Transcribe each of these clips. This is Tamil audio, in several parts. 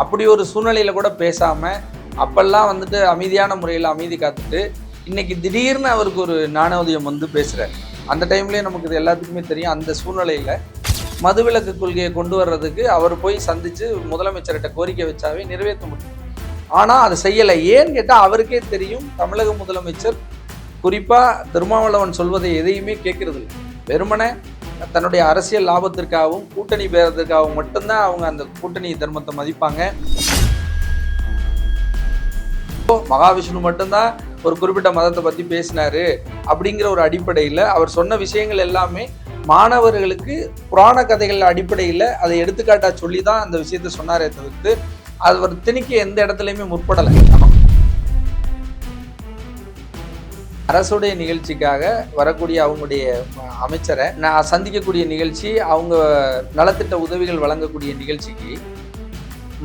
அப்படி ஒரு சூழ்நிலையில் கூட பேசாமல் அப்பெல்லாம் வந்துட்டு அமைதியான முறையில் அமைதி காத்துட்டு இன்னைக்கு திடீர்னு அவருக்கு ஒரு ஞானோதயம் வந்து பேசுகிறார் அந்த டைம்லேயே நமக்கு இது எல்லாத்துக்குமே தெரியும். அந்த சூழ்நிலையில் மதுவிலக்கு கொள்கையை கொண்டு வர்றதுக்கு அவர் போய் சந்தித்து முதலமைச்சர்கிட்ட கோரிக்கை வச்சாவே நிறைவேற்ற முடியும். ஆனால் அதை செய்யலை. ஏன்னு கேட்டால் அவருக்கே தெரியும். தமிழக முதலமைச்சர் குறிப்பாக திருமாவளவன் சொல்வதை எதையுமே கேட்கறது இல்லை வெறுமனே தன்னுடைய அரசியல் லாபத்திற்காகவும் கூட்டணி பேரத்திற்காகவும் மட்டும்தான் அவங்க அந்த கூட்டணி தர்மத்தை மதிப்பாங்க. இப்போ மகாவிஷ்ணு மட்டும்தான் ஒரு குறிப்பிட்ட மதத்தை பத்தி பேசினாரு அப்படிங்கிற ஒரு அடிப்படையில் அவர் சொன்ன விஷயங்கள் எல்லாமே மாணவர்களுக்கு புராண கதைகள் அடிப்படையில் அதை எடுத்துக்காட்டா சொல்லி தான் அந்த விஷயத்த சொன்னாரே தவிர்த்து அவர் திணிக்க எந்த இடத்துலையுமே முற்படலை. அரசுடைய நிகழ்ச்சிக்காக வரக்கூடிய அவங்களுடைய அமைச்சரை நான் சந்திக்கக்கூடிய நிகழ்ச்சி அவங்க நலத்திட்ட உதவிகள் வழங்கக்கூடிய நிகழ்ச்சிக்கு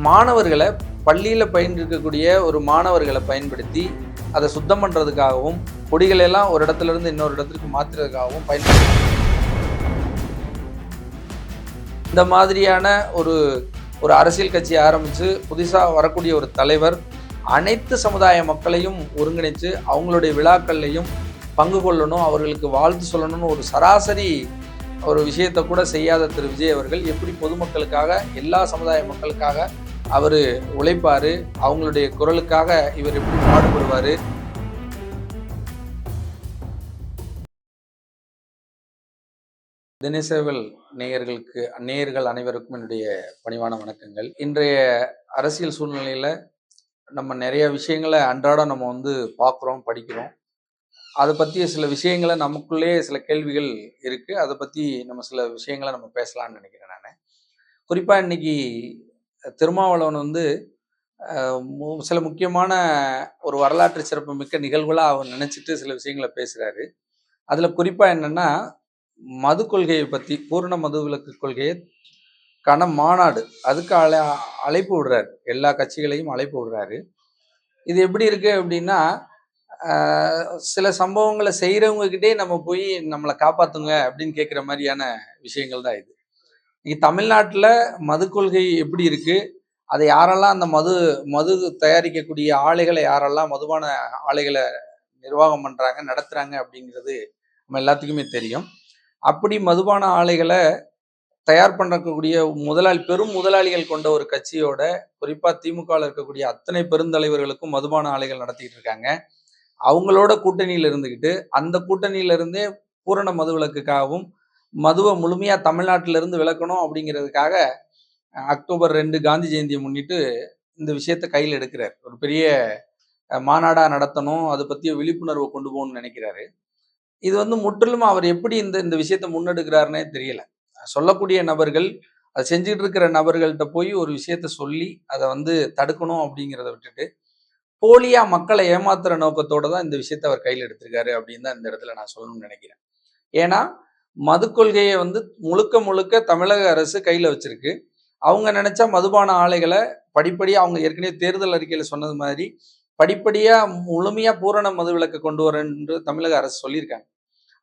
மாணவர்களை பள்ளியில் பயின்றிருக்கக்கூடிய ஒரு மாணவர்களை பயன்படுத்தி அதை சுத்தம் பண்ணுறதுக்காகவும் கொடிகளை எல்லாம் ஒரு இடத்துல இருந்து இன்னொரு இடத்துக்கு மாற்றுறதுக்காகவும் பயன்படுத்தி இந்த மாதிரியான ஒரு ஒரு அரசியல் கட்சி ஆரம்பித்து புதுசாக வரக்கூடிய ஒரு தலைவர் அனைத்து சமுதாய மக்களையும் ஒருங்கிணைத்து அவங்களுடைய விழாக்கள்லையும் பங்கு கொள்ளணும் அவர்களுக்கு வாழ்த்து சொல்லணும்னு ஒரு சராசரி ஒரு விஷயத்தை கூட செய்யாத திரு விஜய் அவர்கள் எப்படி பொதுமக்களுக்காக எல்லா சமுதாய மக்களுக்காக அவர் உழைப்பார் அவங்களுடைய குரலுக்காக இவர் எப்படி பாடுபடுவார். தினசேவல் நேயர்களுக்கு நேயர்கள் அனைவருக்கும் என்னுடைய பணிவான வணக்கங்கள். இன்றைய அரசியல் சூழ்நிலையில் நம்ம நிறைய விஷயங்களை அன்றாடம் நம்ம வந்து பார்க்குறோம் படிக்கிறோம். அதை பற்றிய சில விஷயங்களை நமக்குள்ளேயே சில கேள்விகள் இருக்குது அதை பற்றி நம்ம சில விஷயங்களை நம்ம பேசலாம்னு நினைக்கிறேன் நான். குறிப்பாக இன்னைக்கு திருமாவளவன் வந்து மு- சில முக்கியமான ஒரு வரலாற்று சிறப்பு மிக்க நிகழ்வுகளாக அவர் நினச்சிட்டு சில விஷயங்களை பேசுகிறாரு அதில் குறிப்பாக என்னென்னா மது கொள்கையை பற்றி பூரண மது விலக்கு கொள்கையை கன மாநாடு. அதுக்கு அழை அழைப்பு விடுறாரு. எல்லா கட்சிகளையும் அழைப்பு விடுறாரு. இது எப்படி இருக்கு அப்படின்னா சில சம்பவங்களை செய்கிறவங்க கிட்டே நம்ம போய் நம்மளை காப்பாத்துங்க அப்படின்னு கேட்குற மாதிரியான விஷயங்கள் தான் இது. இன்னைக்கு தமிழ்நாட்டில் மது கொள்கை எப்படி இருக்கு? அதை யாரெல்லாம் அந்த மது மது தயாரிக்கக்கூடிய ஆலைகளை யாரெல்லாம் மதுபான ஆலைகளை நிர்வாகம் பண்ணுறாங்க நடத்துறாங்க அப்படிங்கிறது நம்ம எல்லாத்துக்குமே தெரியும். அப்படி மதுபான ஆலைகளை தயார் பண்ணக்கூடிய முதலாளி பெரும் முதலாளிகள் கொண்ட ஒரு கட்சியோட குறிப்பா திமுகவில் இருக்கக்கூடிய அத்தனை பெருந்தலைவர்களுக்கும் மதுபான ஆலைகள் நடத்திட்டு இருக்காங்க. அவங்களோட கூட்டணியில இருந்துக்கிட்டு அந்த கூட்டணியில இருந்தே பூரண மதுவிலக்குக்காகவும் மதுவை முழுமையா தமிழ்நாட்டிலிருந்து விளக்கணும் அப்படிங்கிறதுக்காக அக்டோபர் ரெண்டு காந்தி ஜெயந்தியை முன்னிட்டு இந்த விஷயத்த கையில் எடுக்கிறார். ஒரு பெரிய மாநாடாக மாநாடா நடத்தணும் அதை பற்றிய விழிப்புணர்வை கொண்டு போகணும்னு நினைக்கிறாரு. இது வந்து முற்றிலும் அவர் எப்படி இந்த இந்த விஷயத்தை முன்னெடுக்கிறாருன்னே தெரியல. சொல்லக்கூடிய நபர்கள் அதை செஞ்சுட்டு இருக்கிற நபர்கள்ட்ட போய் ஒரு விஷயத்த சொல்லி அதை வந்து தடுக்கணும் அப்படிங்கிறத விட்டுட்டு போலியா மக்களை ஏமாத்துற நோக்கத்தோட தான் இந்த விஷயத்த அவர் கையில் எடுத்திருக்காரு அப்படின்னு தான் இந்த இடத்துல நான் சொல்லணும்னு நினைக்கிறேன். ஏன்னா மது கொள்கையை வந்து முழுக்க முழுக்க தமிழக அரசு கையில் வச்சிருக்கு. அவங்க நினைச்சா மதுபான ஆலைகளை படிப்படியாக அவங்க ஏற்கனவே தேர்தல் அறிக்கையில் சொன்னது மாதிரி படிப்படியாக முழுமையாக பூரண மது விலக்கை கொண்டு வரேன் என்று தமிழக அரசு சொல்லியிருக்காங்க.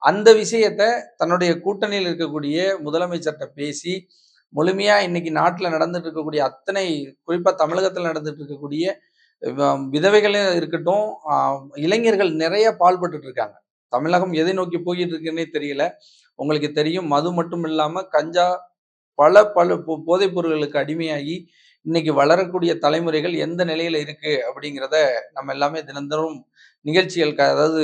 அந்த விஷயத்த தன்னுடைய கூட்டணியில் இருக்கக்கூடிய முதலமைச்சர்கிட்ட பேசி முழுமையா இன்னைக்கு நாட்டில் நடந்துட்டு இருக்கக்கூடிய அத்தனை குறிப்பா தமிழகத்தில் நடந்துட்டு இருக்கக்கூடிய வ- விதவைகளே இருக்கட்டும் இளைஞர்கள் நிறைய பால்பட்டு இருக்காங்க. தமிழகம் எதை நோக்கி போயிட்டு இருக்குன்னே தெரியல. உங்களுக்கு தெரியும் மது மட்டும் இல்லாம கஞ்சா பல பல போ- போதைப் பொருள்களுக்கு அடிமையாகி இன்னைக்கு வளரக்கூடிய தலைமுறைகள் எந்த நிலையில இருக்கு அப்படிங்கிறத நம்ம எல்லாமே தினந்தோறும் நிகழ்ச்சிகள் அதாவது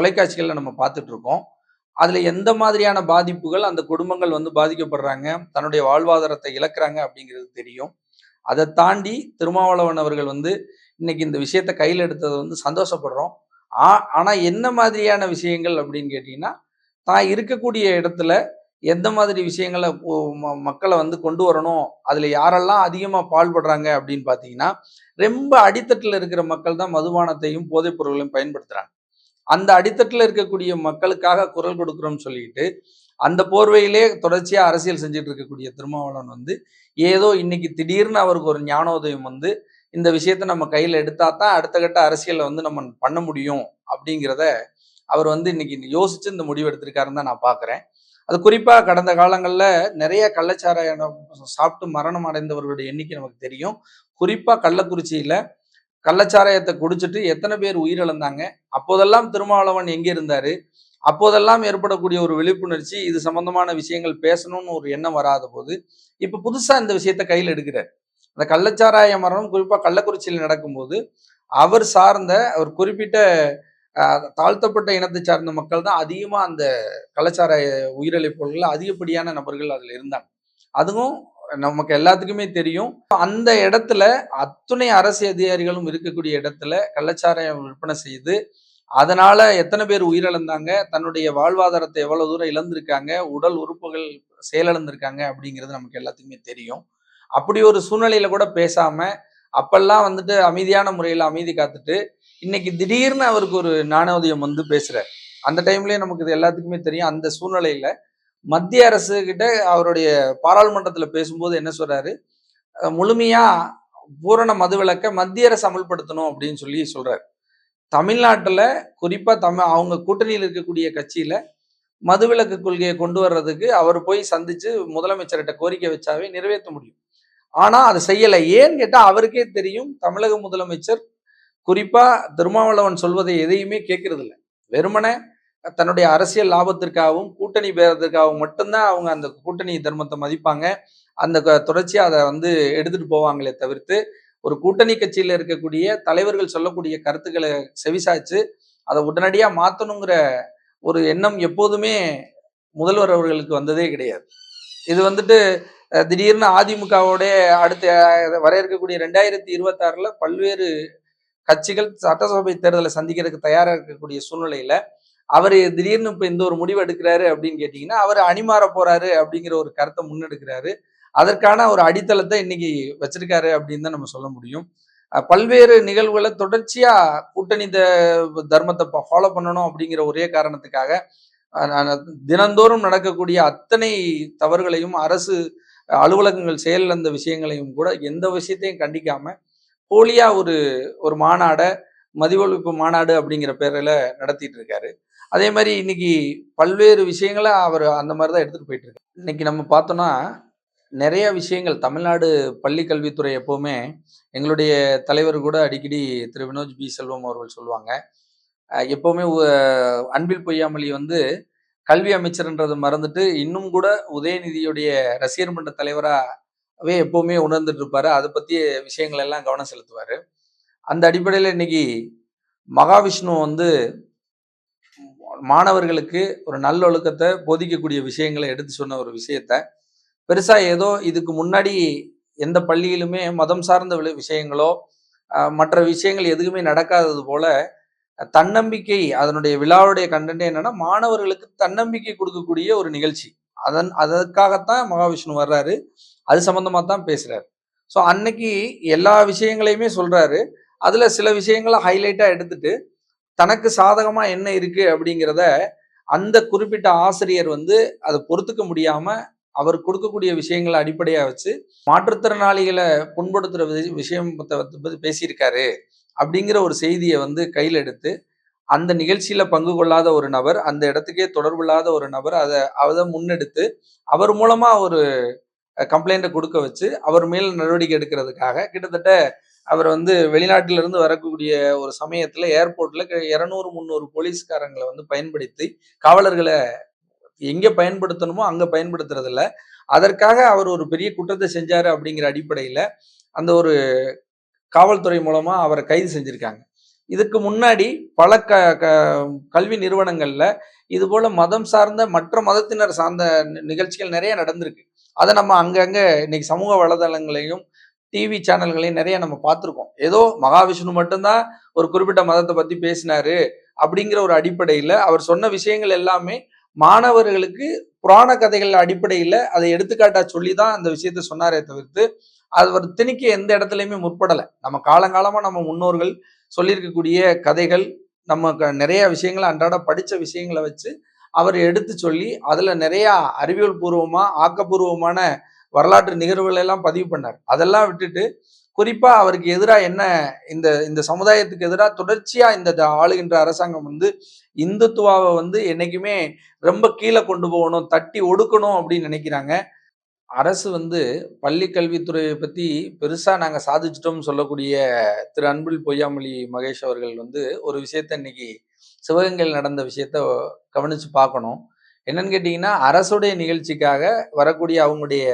தொலைக்காட்சிகள்ல நம்ம பார்த்துட்டு இருக்கோம் அதுல எந்த மாதிரியான பாதிப்புகள் அந்த குடும்பங்கள் வந்து பாதிக்கப்படுறாங்க தன்னுடைய வாழ்வாதாரத்தை இழக்கிறாங்க அப்படிங்கிறது தெரியும். அதை தாண்டி திருமாவளவன் அவர்கள் வந்து இன்னைக்கு இந்த விஷயத்த கையில் எடுத்தது வந்து சந்தோஷப்படுறோம். ஆ- ஆனா என்ன மாதிரியான விஷயங்கள் அப்படின்னு கேட்டிங்கன்னா தான் இருக்கக்கூடிய இடத்துல எந்த மாதிரி விஷயங்களை மக்களை வந்து கொண்டு வரணும் அதுல யாரெல்லாம் அதிகமா பால்படுறாங்க அப்படின்னு பாத்தீங்கன்னா ரொம்ப அடித்தட்டுல இருக்கிற மக்கள் தான் மதுபானத்தையும் போதைப் பொருட்களையும் பயன்படுத்துறாங்க. அந்த அடித்தட்டில் இருக்கக்கூடிய மக்களுக்காக குரல் கொடுக்குறோம்னு சொல்லிட்டு அந்த போர்வையிலே தொடர்ச்சியாக அரசியல் செஞ்சுட்டு இருக்கக்கூடிய திருமாவளவன் வந்து ஏதோ இன்னைக்கு திடீர்னு அவருக்கு ஒரு ஞானோதயம் வந்து இந்த விஷயத்த நம்ம கையில் எடுத்தா தான் அடுத்த கட்ட அரசியலை வந்து நம்ம பண்ண முடியும் அப்படிங்கிறத அவர் வந்து இன்னைக்கு யோசிச்சு இந்த முடிவு எடுத்திருக்காருன்னு தான் நான் பார்க்குறேன் அது குறிப்பாக கடந்த காலங்களில் நிறைய கள்ளச்சாராயம் சாப்பிட்டு மரணம் அடைந்தவர்களுடைய எண்ணிக்கை நமக்கு தெரியும். குறிப்பாக கள்ளக்குறிச்சியில் கள்ளச்சாராயத்தை குடிச்சிட்டு எத்தனை பேர் உயிரிழந்தாங்க? அப்போதெல்லாம் திருமாவளவன் எங்கே இருந்தார்? அப்போதெல்லாம் ஏற்படக்கூடிய ஒரு விழிப்புணர்ச்சி இது சம்பந்தமான விஷயங்கள் பேசணும்னு ஒரு எண்ணம் வராத போது இப்போ புதுசாக இந்த விஷயத்த கையில் எடுக்கிறார். அந்த கள்ளச்சாராய மரணம் குறிப்பாக கள்ளக்குறிச்சியில் நடக்கும்போது அவர் சார்ந்த அவர் குறிப்பிட்ட தாழ்த்தப்பட்ட இனத்தை சார்ந்த மக்கள் தான் அதிகமாக அந்த கள்ளச்சாராய உயிரிழப்புகளில் அதிகப்படியான நபர்கள் அதில் இருந்தாங்க. அதுவும் நமக்கு எல்லாத்துக்குமே தெரியும். அந்த இடத்துல அத்துணை அரசு அதிகாரிகளும் இருக்கக்கூடிய இடத்துல கள்ளச்சாராயம் விற்பனை செய்து அதனால எத்தனை பேர் உயிரிழந்தாங்க தன்னுடைய வாழ்வாதாரத்தை எவ்வளவு தூரம் இழந்திருக்காங்க உடல் உறுப்புகள் செயலிழந்திருக்காங்க அப்படிங்கிறது நமக்கு எல்லாத்துக்குமே தெரியும். அப்படி ஒரு சூழ்நிலையில கூட பேசாம அப்பெல்லாம் வந்துட்டு அமைதியான முறையில் அமைதி காத்துட்டு இன்னைக்கு திடீர்னு அவருக்கு ஒரு ஞானோதயம் வந்து பேசுறாரு. அந்த டைம்லயே நமக்கு இது எல்லாத்துக்குமே தெரியும். அந்த சூழ்நிலையில மத்திய அரசு கிட்ட அவருடைய பாராளுமன்றத்தில் பேசும்போது என்ன சொல்றாரு? முழுமையா பூரண மதுவிலக்கை மத்திய அரசு அமல்படுத்தணும் அப்படின்னு சொல்லி சொல்றாரு. தமிழ்நாட்டில் குறிப்பா தமிழ் அவங்க கூட்டணியில் இருக்கக்கூடிய கட்சியில மதுவிலக்கு கொள்கையை கொண்டு வர்றதுக்கு அவர் போய் சந்திச்சு முதலமைச்சர்கிட்ட கோரிக்கை வச்சாவே நிறைவேற்ற முடியும். ஆனா அதை செய்யலை. ஏன்னு கேட்டால் அவருக்கே தெரியும். தமிழக முதலமைச்சர் குறிப்பா திருமாவளவன் சொல்வதை எதையுமே கேட்கறதில்ல. வெறுமனை வெறுமனே தன்னுடைய அரசியல் லாபத்திற்காகவும் கூட்டணி பேரத்திற்காகவும் மட்டும்தான் அவங்க அந்த கூட்டணி தர்மத்தை மதிப்பாங்க. அந்த தொடர்ச்சியாக அதை வந்து எடுத்துட்டு போவாங்களே தவிர்த்து ஒரு கூட்டணி கட்சியில் இருக்கக்கூடிய தலைவர்கள் சொல்லக்கூடிய கருத்துக்களை செவிசாய்ச்சு அதை உடனடியாக மாற்றணுங்கிற ஒரு எண்ணம் எப்போதுமே முதல்வர் அவர்களுக்கு வந்ததே கிடையாது. இது வந்துட்டு திடீர்னு அதிமுகவோட அடுத்து அஹ், வர இருக்கக்கூடிய ரெண்டாயிரத்தி இருபத்தாறுல பல்வேறு கட்சிகள் சட்டசபை தேர்தலை சந்திக்கிறதுக்கு தயாராக இருக்கக்கூடிய சூழ்நிலையில அவர் திடீர்னு இப்போ இந்த ஒரு முடிவு எடுக்கிறாரு அப்படின்னு கேட்டீங்கன்னா அவர் அணிமாற போறாரு அப்படிங்கிற ஒரு கருத்தை முன்னெடுக்கிறாரு. அதற்கான ஒரு அடித்தளத்தை இன்னைக்கு வச்சிருக்காரு அப்படின்னு தான் நம்ம சொல்ல முடியும். பல்வேறு நிகழ்வுகளை தொடர்ச்சியா கூட்டணி தர்மத்தை ஃபாலோ பண்ணணும் அப்படிங்கிற ஒரே காரணத்துக்காக நான் தினந்தோறும் நடக்கக்கூடிய அத்தனை தவறுகளையும் அரசு அலுவலகங்கள் செயலிழந்த விஷயங்களையும் கூட எந்த விஷயத்தையும் கண்டிக்காம போலியா ஒரு ஒரு மாநாடை மதிவொழிப்பு மாநாடு அப்படிங்கிற பேரில் நடத்திட்டு இருக்காரு. அதே மாதிரி இன்னைக்கு பல்வேறு விஷயங்களை அவர் அந்த மாதிரி தான் எடுத்துட்டு போயிட்டு இருக்கு இன்னைக்கு நம்ம பார்த்தோம்னா நிறைய விஷயங்கள் தமிழ்நாடு பள்ளி கல்வித்துறை எப்போவுமே எங்களுடைய தலைவர் கூட அடிக்கடி திரு வினோஜ் பி செல்வம் அவர்கள் சொல்லுவாங்க. எப்போவுமே அன்பில் பொய்யாமொழி வந்து கல்வி அமைச்சர்ன்றதை மறந்துட்டு இன்னும் கூட உதயநிதியுடைய ரசிகர் மன்ற தலைவராகவே எப்போவுமே உணர்ந்துட்டு இருப்பாரு அதை பற்றிய விஷயங்கள் எல்லாம் கவனம் செலுத்துவார். அந்த அடிப்படையில் இன்னைக்கு மகாவிஷ்ணு வந்து மாணவர்களுக்கு ஒரு நல்லொழுக்கத்தை போதிக்கக்கூடிய விஷயங்களை எடுத்து சொன்ன ஒரு விஷயத்த பெருசாக ஏதோ இதுக்கு முன்னாடி எந்த பள்ளியிலுமே மதம் சார்ந்த விளை- விஷயங்களோ மற்ற விஷயங்கள் எதுவுமே நடக்காதது போல தன்னம்பிக்கை அதனுடைய விழாவுடைய கண்டென்ட் என்னன்னா மாணவர்களுக்கு தன்னம்பிக்கை கொடுக்கக்கூடிய ஒரு நிகழ்ச்சி. அதன் அதற்காகத்தான் மகாவிஷ்ணு வர்றாரு. அது சம்மந்தமாக தான் பேசுகிறார் ஸோ அன்னைக்கு எல்லா விஷயங்களையுமே சொல்கிறாரு அதில் சில விஷயங்களை ஹைலைட்டாக எடுத்துட்டு தனக்கு சாதகமா என்ன இருக்கு அப்படிங்கிறத அந்த குறிப்பிட்ட ஆசிரியர் வந்து அதை பொறுத்துக்க முடியாம அவர் கொடுக்கக்கூடிய விஷயங்களை அடிப்படையாக வச்சு மாற்றுத்திறனாளிகளை புண்படுத்துகிற வி- விஷயம் பேசியிருக்காரு அப்படிங்கிற ஒரு செய்தியை வந்து கையில் எடுத்து அந்த நிகழ்ச்சியில் பங்கு கொள்ளாத ஒரு நபர் அந்த இடத்துக்கே தொடர்பில்லாத ஒரு நபர் அதை அதை முன்னெடுத்து அவர் மூலமாக ஒரு கம்ப்ளைண்ட்டை கொடுக்க வச்சு அவர் மேல் நடவடிக்கை எடுக்கிறதுக்காக கிட்டத்தட்ட அவர் வந்து வெளிநாட்டிலிருந்து வரக்கூடிய ஒரு சமயத்தில் ஏர்போர்ட்டில் இரநூறு முந்நூறு போலீஸ்காரங்களை வந்து பயன்படுத்தி காவலர்களை எங்கே பயன்படுத்தணுமோ அங்கே பயன்படுத்துறதில்ல. அதற்காக அவர் ஒரு பெரிய குற்றத்தை செஞ்சார் அப்படிங்கிற அடிப்படையில் அந்த ஒரு காவல்துறை மூலமாக அவரை கைது செஞ்சுருக்காங்க. இதுக்கு முன்னாடி பல க க- கல்வி நிறுவனங்களில் இதுபோல் மதம் சார்ந்த மற்ற மதத்தினர் சார்ந்த நிகழ்ச்சிகள் நிறைய நடந்திருக்கு. அதை நம்ம அங்கங்கே இன்னைக்கு சமூக வலைதளங்களையும் டிவி சேனல்களையும் நிறைய நம்ம பார்த்துருக்கோம். ஏதோ மகாவிஷ்ணு மட்டும்தான் ஒரு குறிப்பிட்ட மதத்தை பத்தி பேசினாரு அப்படிங்கிற ஒரு அடிப்படையில அவர் சொன்ன விஷயங்கள் எல்லாமே மாணவர்களுக்கு புராண கதைகள் அடிப்படையில அதை எடுத்துக்காட்டா சொல்லி தான் அந்த விஷயத்த சொன்னாரே தவிர்த்து அவர் திணிக்க எந்த இடத்துலையுமே முற்படலை. நம்ம காலங்காலமா நம்ம முன்னோர்கள் சொல்லியிருக்கக்கூடிய கதைகள் நம்ம க- நிறைய விஷயங்களை அன்றாட படித்த விஷயங்களை வச்சு அவர் எடுத்து சொல்லி அதில் நிறையா அறிவியல் பூர்வமாக ஆக்கப்பூர்வமான வரலாற்று நிகழ்வுகளை எல்லாம் பதிவு பண்ணார். அதெல்லாம் விட்டுட்டு குறிப்பா அவருக்கு எதிராக என்ன இந்த இந்த சமுதாயத்துக்கு எதிராக தொடர்ச்சியா இந்த ஆளுகின்ற அரசாங்கம் வந்து இந்துத்துவாவை வந்து என்னைக்குமே ரொம்ப கீழே கொண்டு போகணும் தட்டி ஒடுக்கணும் அப்படின்னு நினைக்கிறாங்க. அரசு வந்து பள்ளி கல்வித்துறையை பத்தி பெருசா நாங்க சாதிச்சிட்டோம்னு சொல்லக்கூடிய திரு அன்பில் பொய்யாமொழி மகேஷ் அவர்கள் வந்து ஒரு விஷயத்த இன்னைக்கு சிவகங்கையில் நடந்த விஷயத்த கவனிச்சு பார்க்கணும். என்னன்னு கேட்டீங்கன்னா அரசுடைய நிகழ்ச்சிக்காக வரக்கூடிய அவங்களுடைய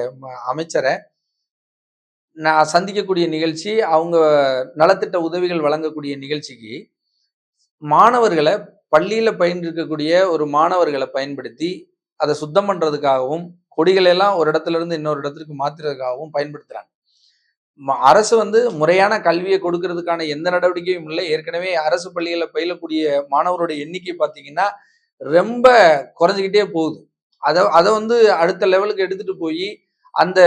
அமைச்சரை நான் சந்திக்கக்கூடிய நிகழ்ச்சி அவங்க நலத்திட்ட உதவிகள் வழங்கக்கூடிய நிகழ்ச்சிக்கு மாணவர்களை பள்ளியில் பயின்றிருக்கக்கூடிய ஒரு மாணவர்களை பயன்படுத்தி அதை சுத்தம் பண்ணுறதுக்காகவும் கொடிகளை எல்லாம் ஒரு இடத்துல இருந்து இன்னொரு இடத்துக்கு மாற்றுறதுக்காகவும் பயன்படுத்துகிறாங்க ம- அரசு வந்து முறையான கல்வியை கொடுக்கறதுக்கான எந்த நடவடிக்கையும் இல்லை. ஏற்கனவே அரசு பள்ளிகளில் பயிலக்கூடிய மாணவருடைய எண்ணிக்கை பார்த்தீங்கன்னா ரொம்ப குறைஞ்சிக்கிட்டே போகுது. அதை அதை வந்து அடுத்த லெவலுக்கு எடுத்துட்டு போய் அந்த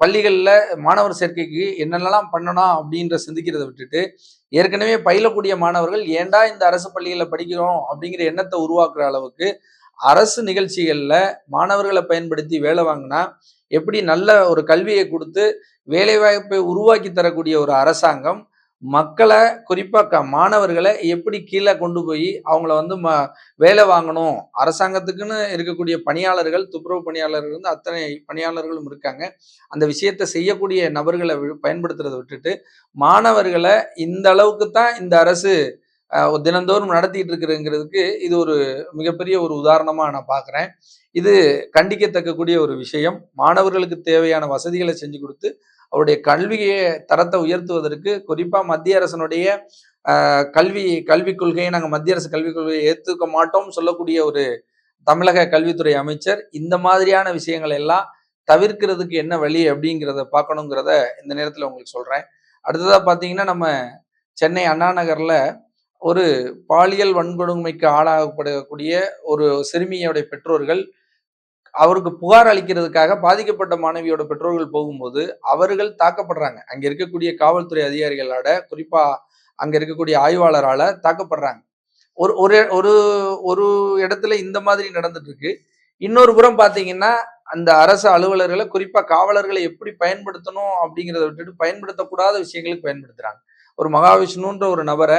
பள்ளிகளில் மாணவர் சேர்க்கைக்கு என்னென்னலாம் பண்ணணும் அப்படின்ற சிந்திக்கிறத விட்டுட்டு ஏற்கனவே பயிலக்கூடிய மாணவர்கள் ஏன்டா இந்த அரசு பள்ளிகளில் படிக்கிறோம் அப்படிங்கிற எண்ணத்தை உருவாக்குற அளவுக்கு அரசு நிகழ்ச்சிகளில் மாணவர்களை பயன்படுத்தி வேலை வாங்கினா எப்படி நல்ல ஒரு கல்வியை கொடுத்து வேலைவாய்ப்பை உருவாக்கி தரக்கூடிய ஒரு அரசாங்கம் மக்களை குறிப்பாக மாணவர்களை எப்படி கீழே கொண்டு போய் அவங்கள வந்து ம வேலை வாங்கணும்? அரசாங்கத்துக்குன்னு இருக்கக்கூடிய பணியாளர்கள் துப்புரவு பணியாளர்கள் வந்து அத்தனை பணியாளர்களும் இருக்காங்க. அந்த விஷயத்தை செய்யக்கூடிய நபர்களை வி- பயன்படுத்துறதை விட்டுட்டு மாணவர்களை இந்த அளவுக்கு தான் இந்த அரசு தினந்தோறும் நடத்திட்டு இருக்கிறங்கிறதுக்கு இது ஒரு மிகப்பெரிய ஒரு உதாரணமா நான் பார்க்குறேன் இது கண்டிக்கத்தக்கக்கூடிய ஒரு விஷயம். மாணவர்களுக்கு தேவையான வசதிகளை செஞ்சு கொடுத்து அவருடைய கல்வியை தரத்தை உயர்த்துவதற்கு குறிப்பா மத்திய அரசனுடைய கல்வி கல்விக் கொள்கையை நாங்கள் மத்திய அரசு கல்விக் கொள்கையை ஏற்றுக்க மாட்டோம் சொல்லக்கூடிய ஒரு தமிழக கல்வித்துறை அமைச்சர் இந்த மாதிரியான விஷயங்களை எல்லாம் தவிர்க்கிறதுக்கு என்ன வழி அப்படிங்கிறத பார்க்கணுங்கிறத இந்த நேரத்தில் உங்களுக்கு சொல்கிறேன் அடுத்ததாக பார்த்தீங்கன்னா நம்ம சென்னை அண்ணா நகரில் ஒரு பாலியல் வன்கொடுமைக்கு ஆளாகப்படக்கூடிய ஒரு சிறுமியோடைய பெற்றோர்கள் அவருக்கு புகார் அளிக்கிறதுக்காக பாதிக்கப்பட்ட மாணவியோட பெற்றோர்கள் போகும்போது அவர்கள் தாக்கப்படுறாங்க. அங்கே இருக்கக்கூடிய காவல்துறை அதிகாரிகளோட குறிப்பாக அங்கே இருக்கக்கூடிய ஆய்வாளரால் தாக்கப்படுறாங்க. ஒரு ஒரு ஒரு ஒரு இடத்துல இந்த மாதிரி நடந்துட்டு இருக்கு இன்னொரு புறம் பார்த்தீங்கன்னா அந்த அரசு அலுவலர்களை குறிப்பாக காவலர்களை எப்படி பயன்படுத்தணும் அப்படிங்கிறத விட்டுட்டு பயன்படுத்தக்கூடாத விஷயங்களுக்கு பயன்படுத்துகிறாங்க ஒரு மகாவிஷ்ணுன்ற ஒரு நபரை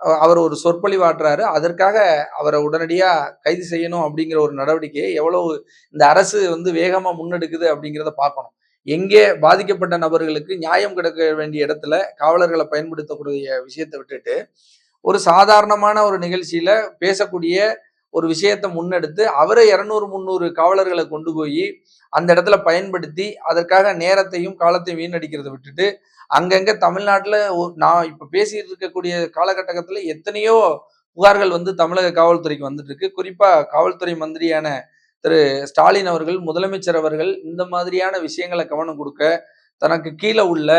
அவர் ஒரு சொற்பொழிவாற்றுறாரு அதற்காக அவரை உடனடியா கைது செய்யணும் அப்படிங்கிற ஒரு நடவடிக்கையை எவ்வளவு இந்த அரசு வந்து வேகமா முன்னெடுக்குது அப்படிங்கிறத பார்க்கணும். எங்கே பாதிக்கப்பட்ட நபர்களுக்கு நியாயம் கிடைக்க வேண்டிய இடத்துல காவலர்களை பயன்படுத்தக்கூடிய விஷயத்தை விட்டுட்டு ஒரு சாதாரணமான ஒரு நிகழ்ச்சியில பேசக்கூடிய ஒரு விஷயத்தை முன்னெடுத்து அவரை இரநூறு முந்நூறு காவலர்களை கொண்டு போய் அந்த இடத்துல பயன்படுத்தி அதற்காக நேரத்தையும் காலத்தையும் வீணடிக்கிறதை விட்டுட்டு அங்கங்க தமிழ்நாட்டில் நான் இப்போ பேசிட்டு இருக்கக்கூடிய காலகட்டத்தில் எத்தனையோ புகார்கள் வந்து தமிழக காவல்துறைக்கு வந்துட்டு இருக்கு குறிப்பா காவல்துறை மந்திரியான திரு. ஸ்டாலின் அவர்கள் முதலமைச்சர் அவர்கள் இந்த மாதிரியான விஷயங்களை கவனம் கொடுக்க தனக்கு கீழே உள்ள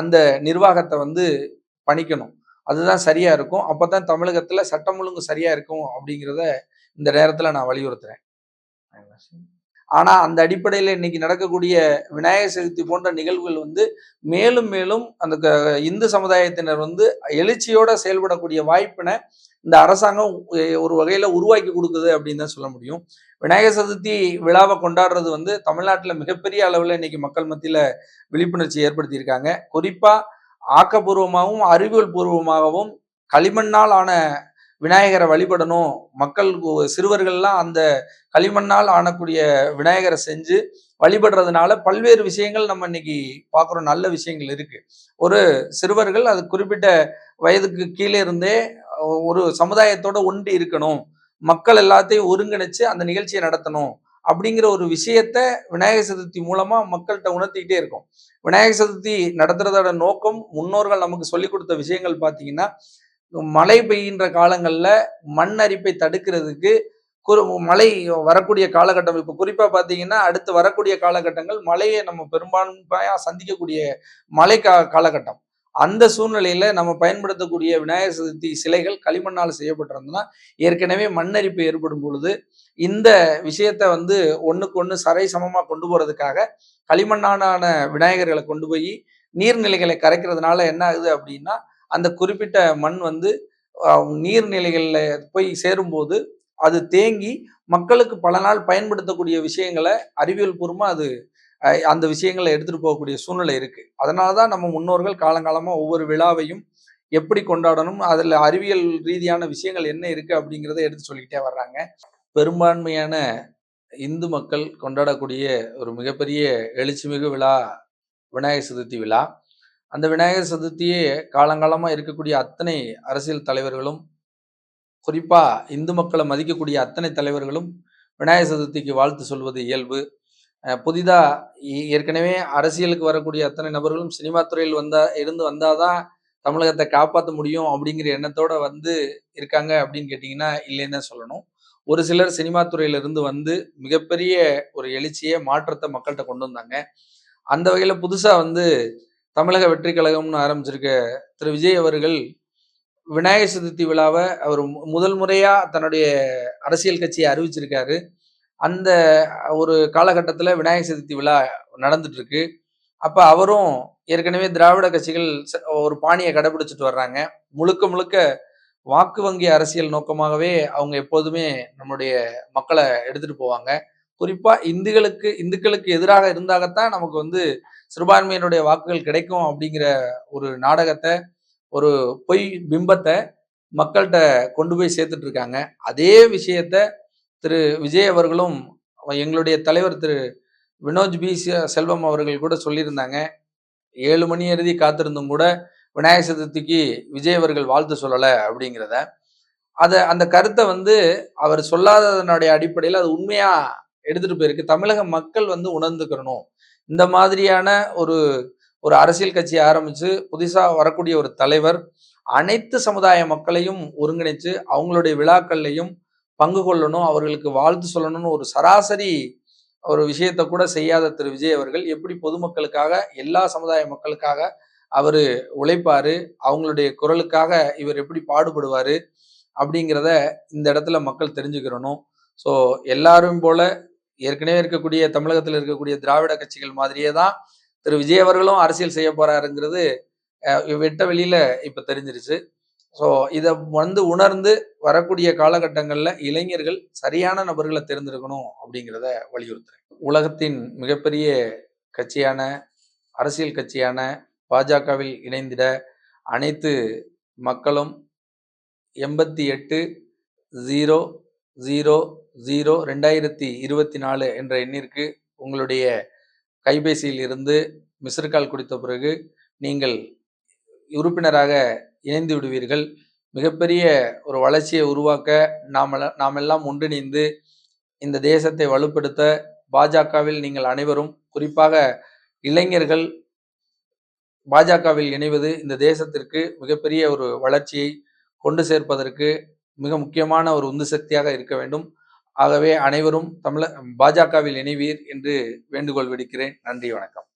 அந்த நிர்வாகத்தை வந்து பணிக்கணும். அதுதான் சரியா இருக்கும். அப்பதான் தமிழகத்துல சட்டம் ஒழுங்கு சரியா இருக்கும் அப்படிங்கிறத இந்த நேரத்துல நான் வலியுறுத்துறேன். ஆனால் அந்த அடிப்படையில் இன்னைக்கு நடக்கக்கூடிய விநாயகர் சதுர்த்தி போன்ற நிகழ்வுகள் வந்து மேலும் மேலும் அந்த க- இந்து சமுதாயத்தினர் வந்து எழுச்சியோட செயல்படக்கூடிய வாய்ப்பினை இந்த அரசாங்கம் ஒரு வகையில் உருவாக்கி கொடுக்குது அப்படின்னு தான் சொல்ல முடியும். விநாயகர் சதுர்த்தி விழாவை கொண்டாடுறது வந்து தமிழ்நாட்டில் மிகப்பெரிய அளவில் இன்னைக்கு மக்கள் மத்தியில் விழிப்புணர்ச்சி ஏற்படுத்தியிருக்காங்க. குறிப்பாக ஆக்கப்பூர்வமாகவும் அறிவியல் பூர்வமாகவும் களிமண்ணால் ஆன விநாயகரை வழிபடணும். மக்கள் சிறுவர்கள்லாம் அந்த களிமண்ணால் ஆனக்கூடிய விநாயகரை செஞ்சு வழிபடுறதுனால பல்வேறு விஷயங்கள் நம்ம இன்னைக்கு பார்க்குறோம். நல்ல விஷயங்கள் இருக்கு. ஒரு சிறுவர்கள் அது குறிப்பிட்ட வயதுக்கு கீழே இருந்தே ஒரு சமுதாயத்தோட ஒன்றி இருக்கணும். மக்கள் எல்லாத்தையும் ஒருங்கிணைச்சு அந்த நிகழ்ச்சியை நடத்தணும் அப்படிங்கிற ஒரு விஷயத்த விநாயகர் சதுர்த்தி மூலமா மக்கள்கிட்ட உணர்த்திக்கிட்டே இருக்கும். விநாயகர் சதுர்த்தி நடத்துறதோட நோக்கம் முன்னோர்கள் நமக்கு சொல்லி கொடுத்த விஷயங்கள் பார்த்தீங்கன்னா மழை பெய்கின்ற காலங்களில் மண் அரிப்பை தடுக்கிறதுக்கு குறு மழை வரக்கூடிய காலகட்டம். இப்போ குறிப்பாக பார்த்தீங்கன்னா அடுத்து வரக்கூடிய காலகட்டங்கள் மழையை நம்ம பெரும்பான்மையாக சந்திக்கக்கூடிய மழை கா காலகட்டம். அந்த சூழ்நிலையில நம்ம பயன்படுத்தக்கூடிய விநாயகர் சதுர்த்தி சிலைகள் களிமண்ணால் செய்யப்பட்டிருந்ததுன்னா ஏற்கனவே மண்ணரிப்பு ஏற்படும் பொழுது இந்த விஷயத்த வந்து ஒன்றுக்கு ஒன்று சரை சமமாக கொண்டு போகிறதுக்காக களிமண்ணான விநாயகர்களை கொண்டு போய் நீர்நிலைகளை கரைக்கிறதுனால என்ன ஆகுது அப்படின்னா அந்த குறிப்பிட்ட மண் வந்து நீர்நிலைகளில் போய் சேரும்போது அது தேங்கி மக்களுக்கு பல நாள் பயன்படுத்தக்கூடிய விஷயங்களை அறிவியல் பூர்வமாக அது அந்த விஷயங்களை எடுத்துகிட்டு போகக்கூடிய சூழ்நிலை இருக்குது அதனால தான் நம்ம முன்னோர்கள் காலங்காலமாக ஒவ்வொரு விழாவையும் எப்படி கொண்டாடணும் அதில் அறிவியல் ரீதியான விஷயங்கள் என்ன இருக்குது அப்படிங்கிறத எடுத்து சொல்லிக்கிட்டே வர்றாங்க. பெரும்பான்மையான இந்து மக்கள் கொண்டாடக்கூடிய ஒரு மிகப்பெரிய எழுச்சிமிகு விழா விநாயகர் சதுர்த்தி விழா. அந்த விநாயகர் சதுர்த்தியே காலங்காலமாக இருக்கக்கூடிய அத்தனை அரசியல் தலைவர்களும் குறிப்பாக இந்து மக்களை மதிக்கக்கூடிய அத்தனை தலைவர்களும் விநாயகர் சதுர்த்திக்கு வாழ்த்து சொல்வது இயல்பு. புதிதாக ஏற்கனவே அரசியலுக்கு வரக்கூடிய அத்தனை நபர்களும் சினிமா துறையில் வந்தா இருந்து வந்தாதான் தமிழகத்தை காப்பாற்ற முடியும் அப்படிங்கிற எண்ணத்தோடு வந்து இருக்காங்க அப்படின்னு கேட்டிங்கன்னா இல்லைன்னு தான் சொல்லணும். ஒரு சிலர் சினிமா துறையிலிருந்து வந்து மிகப்பெரிய ஒரு எழுச்சியை மாற்றத்தை மக்கள்கிட்ட கொண்டு வந்தாங்க. அந்த வகையில் புதுசாக வந்து தமிழக வெற்றி கழகம்னு ஆரம்பிச்சிருக்க திரு விஜய் அவர்கள் விநாயகர் சதுர்த்தி விழாவை அவர் மு- முதல் முறையாக தன்னுடைய அரசியல் கட்சியை அறிவிச்சிருக்காரு. அந்த ஒரு காலகட்டத்தில் விநாயகர் சதுர்த்தி விழா நடந்துட்டுருக்கு. அப்போ அவரும் ஏற்கனவே திராவிட கட்சிகள் ஒரு பாணியை கடைபிடிச்சிட்டு வர்றாங்க. முழுக்க முழுக்க வாக்கு வங்கி அரசியல் நோக்கமாகவே அவங்க எப்போதுமே நம்முடைய மக்களை எடுத்துகிட்டு போவாங்க. குறிப்பாக இந்துக்களுக்கு இந்துக்களுக்கு எதிராக இருந்தாகத்தான் நமக்கு வந்து சிறுபான்மையினுடைய வாக்குகள் கிடைக்கும் அப்படிங்கிற ஒரு நாடகத்தை ஒரு பொய் பிம்பத்தை மக்கள்கிட்ட கொண்டு போய் சேர்த்துட்டு இருக்காங்க. அதே விஷயத்த திரு விஜய் அவர்களும் எங்களுடைய தலைவர் திரு வினோஜ் பி. செல்வம் அவர்கள் கூட சொல்லியிருந்தாங்க. ஏழு மணி எழுதி காத்திருந்தும் கூட விநாயகர் சதுர்த்திக்கு விஜய் அவர்கள் வாழ்த்து சொல்லலை அப்படிங்கிறத. அதை அந்த கருத்தை வந்து அவர் சொல்லாததனுடைய அடிப்படையில் அது உண்மையாக எடுத்துகிட்டு போயிருக்கு. தமிழக மக்கள் வந்து உணர்ந்துக்கிறணும் இந்த மாதிரியான ஒரு ஒரு அரசியல் கட்சி ஆரம்பித்து புதுசாக வரக்கூடிய ஒரு தலைவர் அனைத்து சமுதாய மக்களையும் ஒருங்கிணைத்து அவங்களுடைய விழாக்கள்லையும் பங்கு கொள்ளணும் அவர்களுக்கு வாழ்த்து சொல்லணும்னு ஒரு சராசரி ஒரு விஷயத்தை கூட செய்யாத திரு விஜய் அவர்கள் எப்படி பொதுமக்களுக்காக எல்லா சமுதாய மக்களுக்காக அவர் உழைப்பாரு அவங்களுடைய குரலுக்காக இவர் எப்படி பாடுபடுவார் அப்படிங்கிறத இந்த இடத்துல மக்கள் தெரிஞ்சுக்கிறணும். ஸோ எல்லாரும் போல ஏற்கனவே இருக்கக்கூடிய தமிழகத்தில் இருக்கக்கூடிய திராவிட கட்சிகள் மாதிரியே தான் திரு. விஜய் அவர்களும் அரசியல் செய்ய போறாருங்கிறது வெட்ட வெளியில இப்ப தெரிஞ்சிருச்சு. ஸோ இதை வந்து உணர்ந்து வரக்கூடிய காலகட்டங்களில் இளைஞர்கள் சரியான நபர்களை தேர்ந்தெடுக்கணும் அப்படிங்கிறத வலியுறுத்துறேன். உலகத்தின் மிகப்பெரிய கட்சியான அரசியல் கட்சியான பாஜகவில் இணைந்திட அனைத்து மக்களும் எண்பத்தி எட்டு ஜீரோ ஜீரோ ஜீரோ ரெண்டாயிரத்தி இருபத்தி நாலு என்ற எண்ணிற்கு உங்களுடைய கைபேசியில் இருந்து மிஸ்டு கால் கொடுத்த பிறகு நீங்கள் உறுப்பினராக இணைந்து விடுவீர்கள். மிகப்பெரிய ஒரு வளர்ச்சியை உருவாக்க நாம நாமெல்லாம் ஒன்றிணைந்து இந்த தேசத்தை வலுப்படுத்த பாஜகவில் நீங்கள் அனைவரும் குறிப்பாக இளைஞர்கள் பாஜகவில் இணைவது இந்த தேசத்திற்கு மிகப்பெரிய ஒரு வளர்ச்சியை கொண்டு சேர்ப்பதற்கு மிக முக்கியமான ஒரு உந்து சக்தியாக இருக்க வேண்டும். ஆகவே அனைவரும் தமிழ பாஜகவில் இணைவீர் என்று வேண்டுகோள் விடுக்கிறேன். நன்றி வணக்கம்.